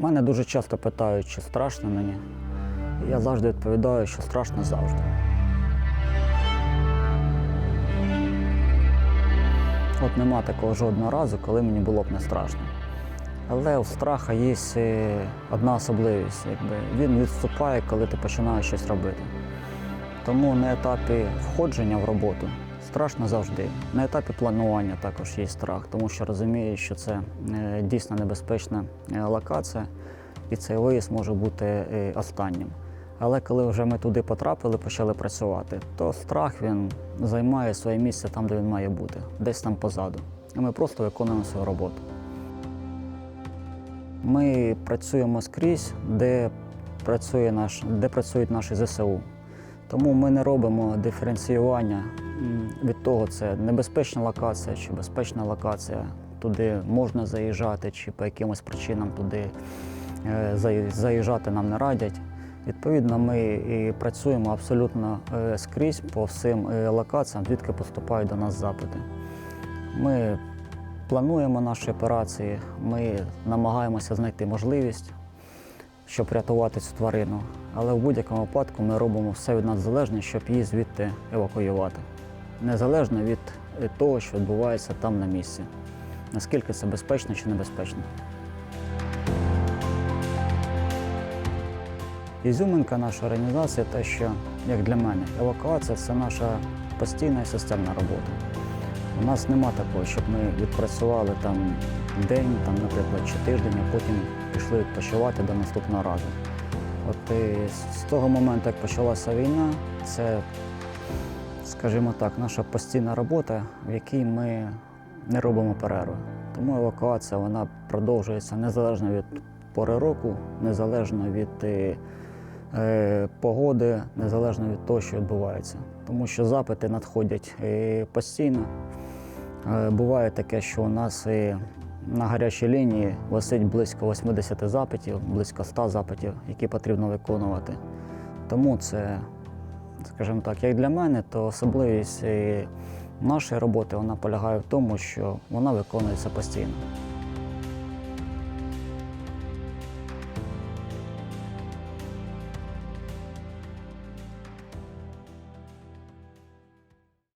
Мене дуже часто питають, чи страшно мені. Я завжди відповідаю, що страшно завжди. От нема такого жодного разу, коли мені було б не страшно. Але у страха є е, одна особливість. Якби. Він відступає, коли ти починаєш щось робити. Тому на етапі входження в роботу страшно завжди. На етапі планування також є страх, тому що розумію, що це е, дійсно небезпечна е, локація, і цей виїзд може бути е, останнім. Але коли вже ми туди потрапили, почали працювати, то страх він займає своє місце там, де він має бути, десь там позаду. І ми просто виконуємо свою роботу. Ми працюємо скрізь, де, працює наш, де працюють наші ЗСУ. Тому ми не робимо диференціювання від того, це небезпечна локація чи безпечна локація. Туди можна заїжджати, чи по якимось причинам туди е, заїжджати нам не радять. Відповідно, ми і працюємо абсолютно е, скрізь по всім е, локаціям, звідки поступають до нас запити. Ми плануємо наші операції, ми намагаємося знайти можливість, щоб рятувати цю тварину. Але в будь-якому випадку ми робимо все від нас залежне, щоб її звідти евакуювати. Незалежно від того, що відбувається там на місці. Наскільки це безпечно чи небезпечно. Ізюминка нашої організації те, що, як для мене, евакуація це наша постійна і системна робота. У нас нема такого, щоб ми відпрацювали там день, там, наприклад, чи тиждень, а потім пішли відпочивати до наступного разу. От і з того моменту, як почалася війна, це, скажімо так, наша постійна робота, в якій ми не робимо перерви. Тому евакуація вона продовжується незалежно від пори року, незалежно від е, е, погоди, незалежно від того, що відбувається. Тому що запити надходять е, постійно. Е, Буває таке, що у нас і на гарячій лінії висить близько 80 запитів, близько 100 запитів, які потрібно виконувати. Тому це, скажімо так, як для мене, то особливість нашої роботи вона полягає в тому, що вона виконується постійно.